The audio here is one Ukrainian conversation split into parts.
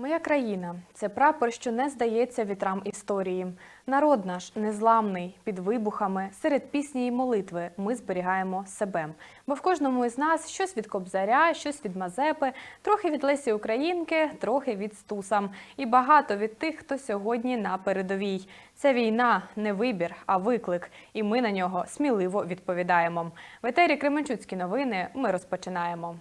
Моя країна це прапор, що не здається вітрам історії. Народ наш незламний під вибухами. Серед пісні й молитви ми зберігаємо себе. Бо в кожному із нас щось від Кобзаря, щось від Мазепи, трохи від Лесі Українки, трохи від Стуса. І багато від тих, хто сьогодні на передовій. Це війна не вибір, а виклик. І ми на нього сміливо відповідаємо. В етері Кременчуцькі новини ми розпочинаємо.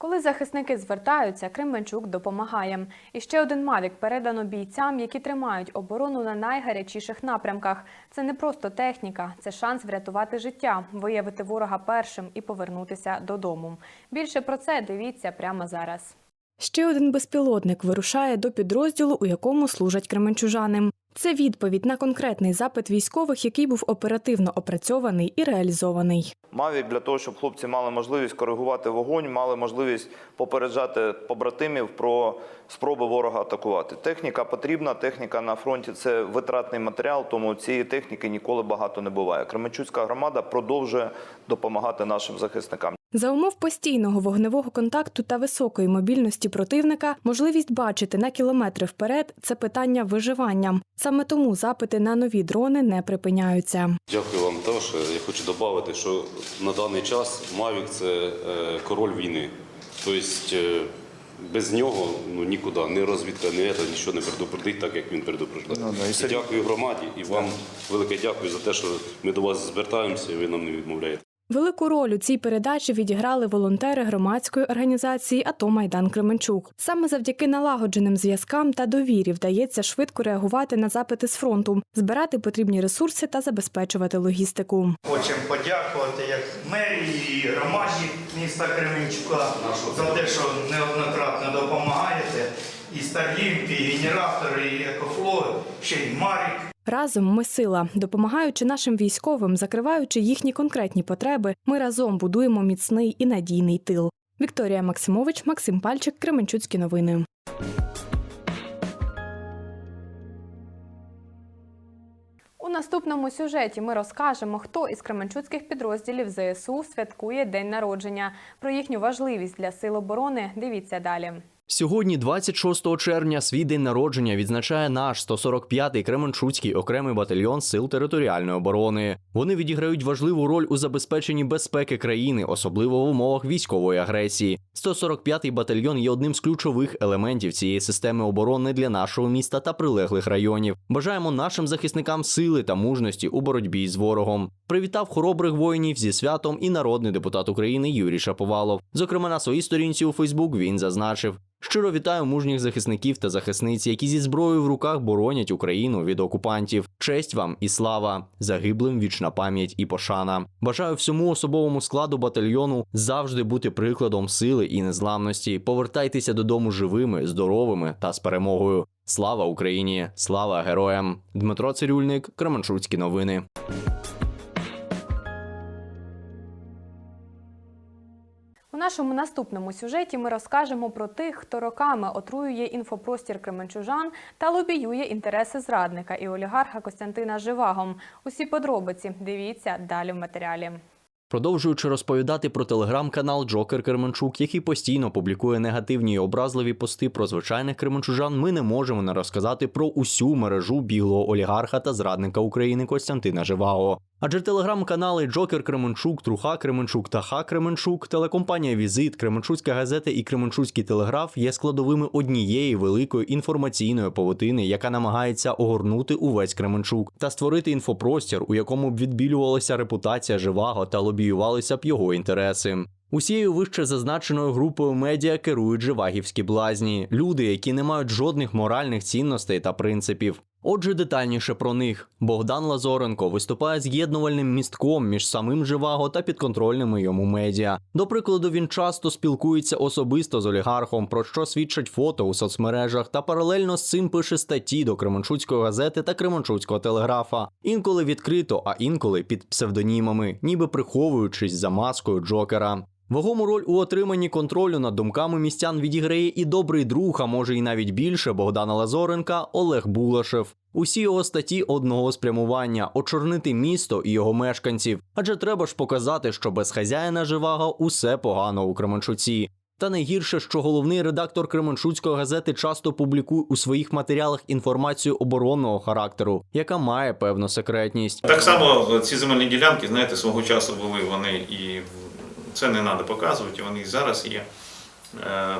Коли захисники звертаються, Кременчук допомагає. І ще один мавік передано бійцям, які тримають оборону на найгарячіших напрямках. Це не просто техніка, це шанс врятувати життя, виявити ворога першим і повернутися додому. Більше про це дивіться прямо зараз. Ще один безпілотник вирушає до підрозділу, у якому служать кременчужани. Це відповідь на конкретний запит військових, який був оперативно опрацьований і реалізований. Мавік для того, щоб хлопці мали можливість коригувати вогонь, мали можливість попереджати побратимів про спроби ворога атакувати. Техніка потрібна, техніка на фронті це витратний матеріал, тому цієї техніки ніколи багато не буває. Кременчуцька громада продовжує допомагати нашим захисникам. За умов постійного вогневого контакту та високої мобільності противника, можливість бачити на кілометри вперед це питання виживання. Саме тому запити на нові дрони не припиняються. Дякую вам також. Я хочу додати, що на даний час Mavic – це е, король війни. Тобто е, без нього ну, нікуди, ні розвідка, ні це, нічого не предупредить, так як він предупреждає. Ну, да, і І Дякую громаді і вам велике дякую за те, що ми до вас звертаємося і ви нам не відмовляєте. Велику роль у цій передачі відіграли волонтери громадської організації АТО Майдан Кременчук. Саме завдяки налагодженим зв'язкам та довірі вдається швидко реагувати на запити з фронту, збирати потрібні ресурси та забезпечувати логістику. Хочемо подякувати як мерії і громаді міста Кременчука за те, що неоднократно допомагаєте. І Старлінки, і генератори, і екофло, ще й Марік. Разом ми сила, допомагаючи нашим військовим, закриваючи їхні конкретні потреби, ми разом будуємо міцний і надійний тил. Вікторія Максимович, Максим Пальчик, Кременчуцькі новини. У наступному сюжеті ми розкажемо, хто із кременчуцьких підрозділів ЗСУ святкує день народження. Про їхню важливість для сил оборони дивіться далі. Сьогодні, 26 червня, свій день народження відзначає наш 145-й Кременчуцький окремий батальйон сил територіальної оборони. Вони відіграють важливу роль у забезпеченні безпеки країни, особливо в умовах військової агресії. 145-й батальйон є одним з ключових елементів цієї системи оборони для нашого міста та прилеглих районів. Бажаємо нашим захисникам сили та мужності у боротьбі з ворогом. Привітав хоробрих воїнів зі святом і народний депутат України Юрій Шаповалов. Зокрема, на своїй сторінці у Фейсбук він зазначив. Щиро вітаю мужніх захисників та захисниць, які зі зброєю в руках боронять Україну від окупантів. Честь вам і слава загиблим вічна пам'ять і пошана. Бажаю всьому особовому складу батальйону завжди бути прикладом сили і незламності. Повертайтеся додому живими, здоровими та з перемогою. Слава Україні! Слава героям! Дмитро Цирюльник, Кременчуцькі новини. У нашому наступному сюжеті ми розкажемо про тих, хто роками отруює інфопростір кременчужан та лобіює інтереси зрадника і олігарха Костянтина Живагом. Усі подробиці дивіться далі в матеріалі. Продовжуючи розповідати про телеграм-канал Джокер Кременчук, який постійно публікує негативні і образливі пости про звичайних кременчужан, ми не можемо не розказати про усю мережу біглого олігарха та зрадника України Костянтина Живаго. Адже телеграм-канали Джокер Кременчук, Труха Кременчук та Ха Кременчук, телекомпанія Візит, Кременчуцька газета і Кременчуцький телеграф є складовими однієї великої інформаційної павутини, яка намагається огорнути увесь Кременчук та створити інфопростір, у якому б відбілювалася репутація Живаго та лобіювалися б його інтереси. Усією вище зазначеною групою медіа керують живагівські блазні, люди, які не мають жодних моральних цінностей та принципів. Отже, детальніше про них Богдан Лазоренко виступає з'єднувальним містком між самим Живаго та підконтрольними йому медіа. До прикладу, він часто спілкується особисто з олігархом, про що свідчать фото у соцмережах, та паралельно з цим пише статті до Кременчуцької газети та Кременчуцького телеграфа. Інколи відкрито, а інколи під псевдонімами, ніби приховуючись за маскою Джокера. Вагому роль у отриманні контролю над думками містян відіграє і добрий друг, а може і навіть більше Богдана Лазоренка Олег Булашев. Усі його статті одного спрямування очорнити місто і його мешканців. Адже треба ж показати, що без хазяїна живаго усе погано у Кременчуці. Та найгірше, що головний редактор Кременчуцької газети часто публікує у своїх матеріалах інформацію оборонного характеру, яка має певну секретність. Так само ці земельні ділянки, знаєте, свого часу були вони і це не треба показувати, вони і зараз є. Е,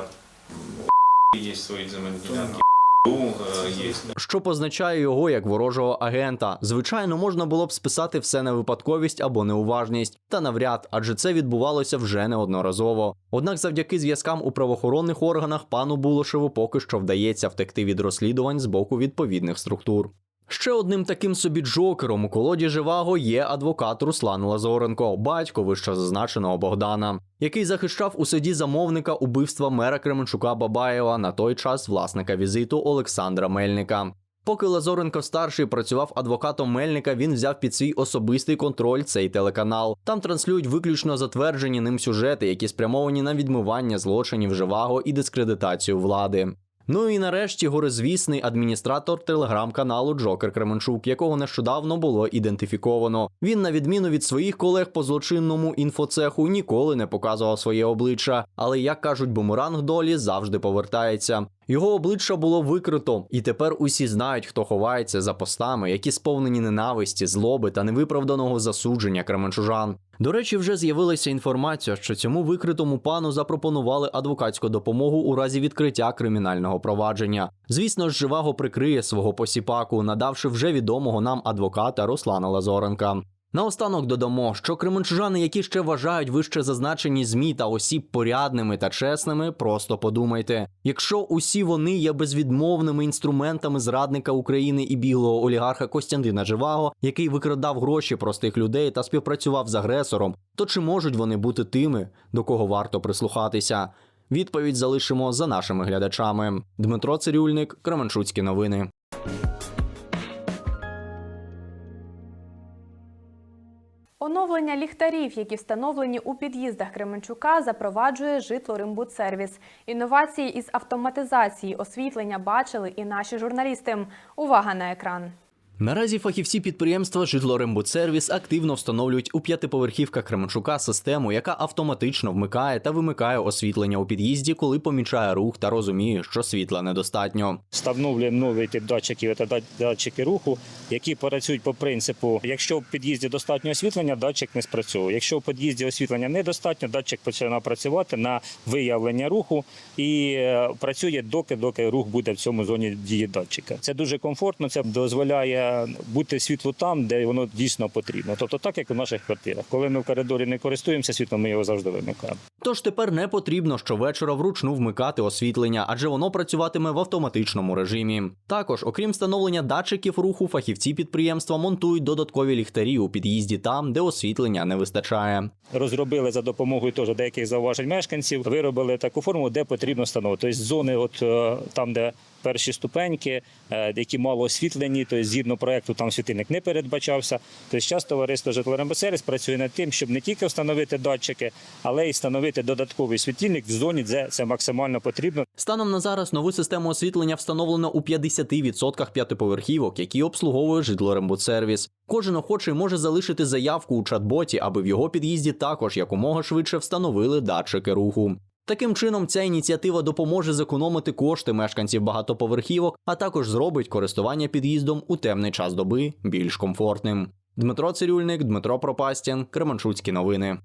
Є свої земельні ділянки, е. Що позначає його як ворожого агента? Звичайно, можна було б списати все на випадковість або неуважність, та навряд, адже це відбувалося вже неодноразово. Однак, завдяки зв'язкам у правоохоронних органах пану Булошеву поки що вдається втекти від розслідувань з боку відповідних структур. Ще одним таким собі джокером у колоді Живаго є адвокат Руслан Лазоренко, батько вище зазначеного Богдана, який захищав у суді замовника убивства мера Кременчука Бабаєва на той час власника візиту Олександра Мельника. Поки Лазоренко старший працював адвокатом Мельника, він взяв під свій особистий контроль цей телеканал. Там транслюють виключно затверджені ним сюжети, які спрямовані на відмивання злочинів живаго і дискредитацію влади. Ну і нарешті горизвісний адміністратор телеграм-каналу Джокер Кременчук, якого нещодавно було ідентифіковано. Він, на відміну від своїх колег по злочинному інфоцеху, ніколи не показував своє обличчя, але як кажуть, бумеранг долі завжди повертається. Його обличчя було викрито, і тепер усі знають, хто ховається за постами, які сповнені ненависті, злоби та невиправданого засудження кременчужан. До речі, вже з'явилася інформація, що цьому викритому пану запропонували адвокатську допомогу у разі відкриття кримінального провадження. Звісно ж, живаго прикриє свого посіпаку, надавши вже відомого нам адвоката Руслана Лазоренка. Наостанок додамо, що кременчужани, які ще вважають вище зазначені змі та осіб порядними та чесними, просто подумайте: якщо усі вони є безвідмовними інструментами зрадника України і біглого олігарха Костянтина Живаго, який викрадав гроші простих людей та співпрацював з агресором, то чи можуть вони бути тими, до кого варто прислухатися? Відповідь залишимо за нашими глядачами. Дмитро Цирюльник, Кременчуцькі новини. Оновлення ліхтарів, які встановлені у під'їздах Кременчука, запроваджує житло-римбудсервіс. Інновації із автоматизації освітлення бачили і наші журналісти. Увага на екран. Наразі фахівці підприємства Житлорембудсервіс активно встановлюють у п'ятиповерхівках Кременчука систему, яка автоматично вмикає та вимикає освітлення у під'їзді, коли помічає рух та розуміє, що світла недостатньо. Встановлюємо новий тип датчиків та датчики руху, які працюють по принципу: якщо в під'їзді достатньо освітлення, датчик не спрацьовує. Якщо в під'їзді освітлення недостатньо, датчик починає працювати на виявлення руху і е, працює доки, доки рух буде в цьому зоні дії датчика. Це дуже комфортно. Це дозволяє бути світлу там, де воно дійсно потрібно. Тобто, так як у наших квартирах. Коли ми в коридорі не користуємося світлом, ми його завжди вимикаємо. Тож тепер не потрібно щовечора вручну вмикати освітлення, адже воно працюватиме в автоматичному режимі. Також, окрім встановлення датчиків руху, фахівці підприємства монтують додаткові ліхтарі у під'їзді там, де освітлення не вистачає. розробили за допомогою теж деяких зауважень мешканців, виробили таку форму, де потрібно встановити. Тобто зони, от е, там, де перші ступеньки, е, які мало освітлені, тобто згідно проекту там світильник не передбачався. Тобто час товариство «Житлорембосервіс» працює над тим, щоб не тільки встановити датчики, але й встановити додатковий світильник в зоні, де це максимально потрібно. Станом на зараз нову систему освітлення встановлено у 50% п'ятиповерхівок, які обслуговує житлорембудсервіс. Кожен охочий може залишити заявку у чат-боті, аби в його під'їзді також якомога швидше встановили датчики руху. Таким чином, ця ініціатива допоможе зекономити кошти мешканців багатоповерхівок, а також зробить користування під'їздом у темний час доби більш комфортним. Дмитро Цирюльник, Дмитро Пропастін, Кременчуцькі новини.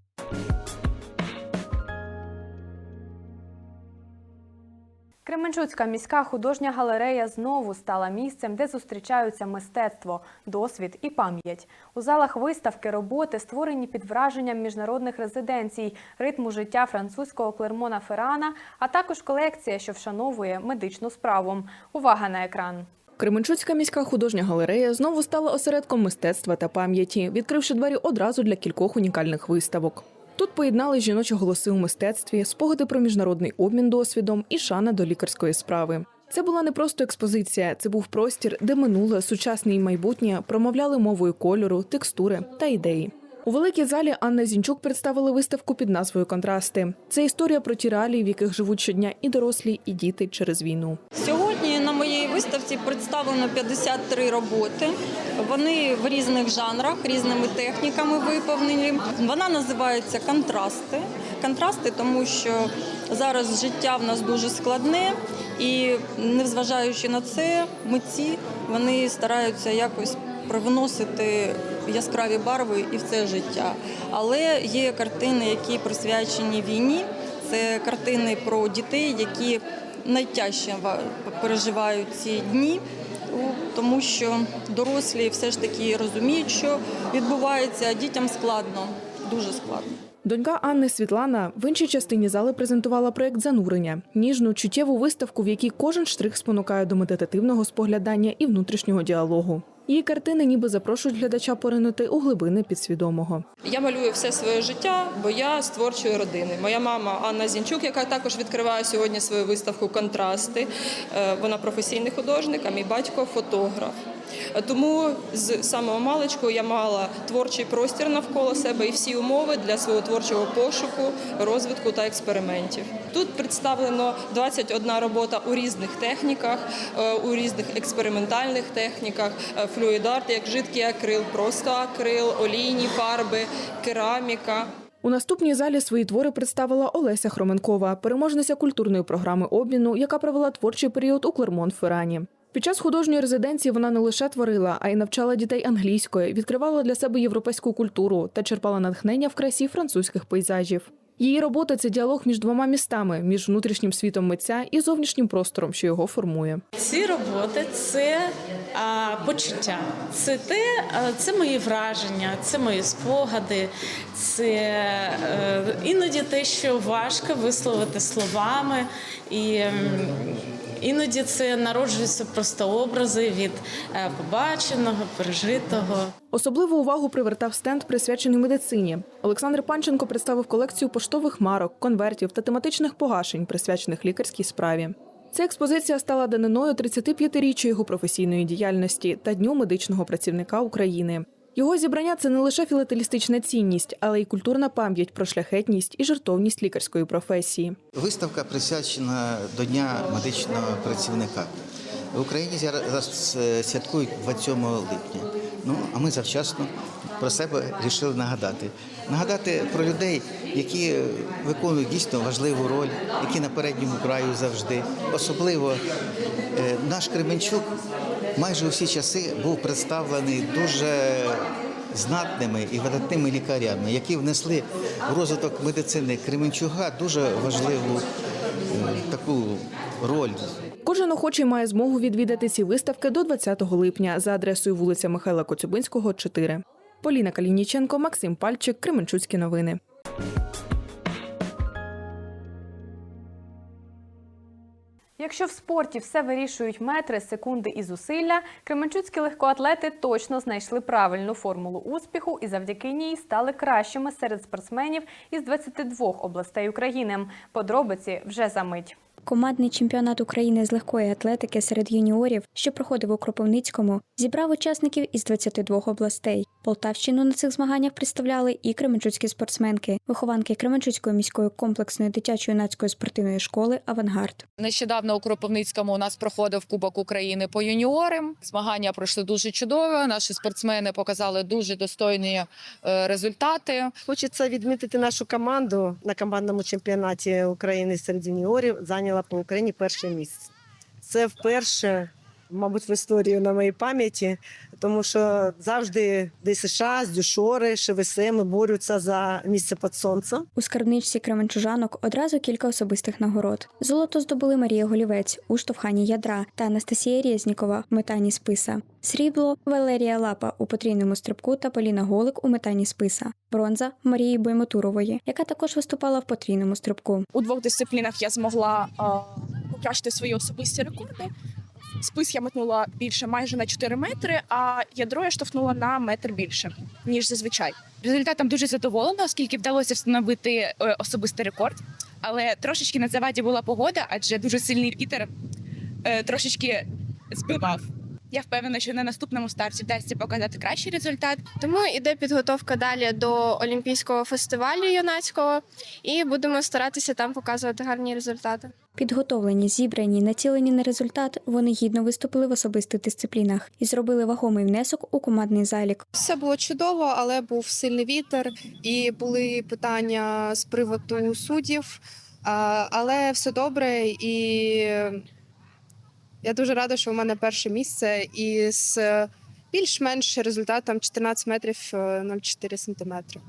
Кременчуцька міська художня галерея знову стала місцем, де зустрічаються мистецтво, досвід і пам'ять. У залах виставки роботи створені під враженням міжнародних резиденцій, ритму життя французького Клермона Феррана, а також колекція, що вшановує медичну справу. Увага на екран. Кременчуцька міська художня галерея знову стала осередком мистецтва та пам'яті, відкривши двері одразу для кількох унікальних виставок. Тут поєднали жіночі голоси у мистецтві, спогади про міжнародний обмін досвідом і шана до лікарської справи. Це була не просто експозиція, це був простір, де минуле, сучасне і майбутнє промовляли мовою кольору, текстури та ідеї. У великій залі Анна Зінчук представила виставку під назвою Контрасти. Це історія про ті реалії, в яких живуть щодня і дорослі, і діти через війну. Сьогодні моїй виставці представлено 53 роботи. Вони в різних жанрах, різними техніками виповнені. Вона називається Контрасти. Контрасти, тому що зараз життя в нас дуже складне, і незважаючи на це, митці вони стараються якось привносити яскраві барви і в це життя. Але є картини, які присвячені війні. Це картини про дітей, які найтяжче ва- переживають ці дні, тому що дорослі все ж таки розуміють, що відбувається, а дітям складно, дуже складно. Донька Анни Світлана в іншій частині зали презентувала проект занурення ніжну чуттєву виставку, в якій кожен штрих спонукає до медитативного споглядання і внутрішнього діалогу. Її картини ніби запрошують глядача поринути у глибини підсвідомого. Я малюю все своє життя, бо я з творчої родини. Моя мама Анна Зінчук, яка також відкриває сьогодні свою виставку Контрасти. е, Вона професійний художник, а мій батько фотограф. Тому з самого маличку я мала творчий простір навколо себе і всі умови для свого творчого пошуку, розвитку та експериментів. Тут представлено 21 робота у різних техніках, е, у різних експериментальних техніках, е, флюїд-арт, як жидкий акрил, просто акрил, олійні фарби, кераміка. У наступній залі свої твори представила Олеся Хроменкова, переможниця культурної програми обміну, яка провела творчий період у Клермонт-Феррані. Під час художньої резиденції вона не лише творила, а й навчала дітей англійської, відкривала для себе європейську культуру та черпала натхнення в красі французьких пейзажів. Її робота це діалог між двома містами, між внутрішнім світом митця і зовнішнім простором, що його формує. Ці роботи це а, почуття, це те, це мої враження, це мої спогади, це е, іноді те, що важко висловити словами, і іноді це народжуються просто образи від е, побаченого, пережитого. Особливу увагу привертав стенд, присвячений медицині. Олександр Панченко представив колекцію поштових марок, конвертів та тематичних погашень, присвячених лікарській справі. Ця експозиція стала даниною 35-річчю його професійної діяльності та Дню медичного працівника України. Його зібрання це не лише філателістична цінність, але й культурна пам'ять про шляхетність і жертовність лікарської професії. Виставка присвячена до Дня медичного працівника. В Україні зараз е, святкують 27 липня. Ну а ми завчасно про себе вирішили нагадати. Нагадати про людей, які виконують дійсно важливу роль, які на передньому краю завжди. Особливо е, наш Кременчук майже у всі часи був представлений дуже знатними і видатними лікарями, які внесли в розвиток медицини Кременчуга дуже важливу е, таку роль. Кожен охочий має змогу відвідати ці виставки до 20 липня за адресою вулиця Михайла Коцюбинського, 4. Поліна Калініченко, Максим Пальчик, Кременчуцькі новини. Якщо в спорті все вирішують метри, секунди і зусилля, кременчуцькі легкоатлети точно знайшли правильну формулу успіху і завдяки ній стали кращими серед спортсменів із 22 областей України. Подробиці вже за мить. Командний чемпіонат України з легкої атлетики серед юніорів, що проходив у Кропивницькому, зібрав учасників із 22 областей. Полтавщину на цих змаганнях представляли і кременчуцькі спортсменки, вихованки Кременчуцької міської комплексної дитячо-юнацької спортивної школи Авангард. Нещодавно у Кропивницькому у нас проходив Кубок України по юніорам. Змагання пройшли дуже чудово. Наші спортсмени показали дуже достойні е, результати. Хочеться відмітити нашу команду на командному чемпіонаті України серед юніорів. Зайняла по Україні перше місце. Це вперше, мабуть, в історії на моїй пам'яті, тому що завжди ДСШ, Дюшори, ШВСМ борються за місце під сонцем. У скарбничці кременчужанок одразу кілька особистих нагород. Золото здобули Марія Голівець у штовханні ядра та Анастасія Резнікова в метанні списа. Срібло Валерія Лапа у потрійному стрибку та Поліна Голик у метанні списа. Бронза Марії Боймотурової, яка також виступала в потрійному стрибку. У двох дисциплінах я змогла покращити свої особисті рекорди. Спис я метнула більше майже на 4 метри, а ядро я штовхнула на метр більше, ніж зазвичай. Результатом дуже задоволена, оскільки вдалося встановити е, особистий рекорд. Але трошечки на заваді була погода, адже дуже сильний вітер е, трошечки збивав. Я впевнена, що на наступному старті вдасться показати кращий результат. Тому іде підготовка далі до Олімпійського фестивалю юнацького, і будемо старатися там показувати гарні результати. Підготовлені, зібрані, націлені на результат, вони гідно виступили в особистих дисциплінах і зробили вагомий внесок у командний залік. Все було чудово, але був сильний вітер і були питання з приводу суддів. Але все добре, і я дуже рада, що у мене перше місце і з більш-менш результатом 14 метрів е, 0,4 сантиметри.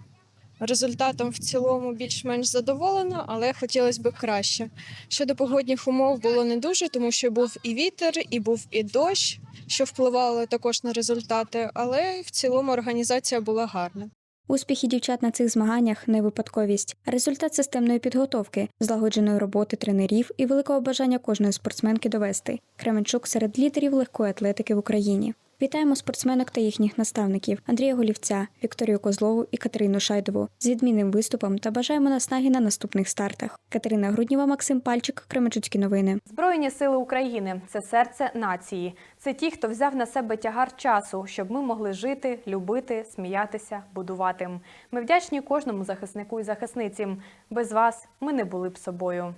Результатом в цілому більш-менш задоволена, але хотілося б краще. Щодо погодних умов було не дуже, тому що був і вітер, і був і дощ, що впливало також на результати, але в цілому організація була гарна. Успіхи дівчат на цих змаганнях не випадковість, результат системної підготовки, злагодженої роботи тренерів і великого бажання кожної спортсменки довести. Кременчук серед лідерів легкої атлетики в Україні. Вітаємо спортсменок та їхніх наставників Андрія Голівця, Вікторію Козлову і Катерину Шайдову з відмінним виступом та бажаємо наснаги на наступних стартах. Катерина Грудніва, Максим Пальчик, Кременчуцькі новини. Збройні сили України це серце нації. Це ті, хто взяв на себе тягар часу, щоб ми могли жити, любити, сміятися, будувати. Ми вдячні кожному захиснику і захисниці. Без вас ми не були б собою.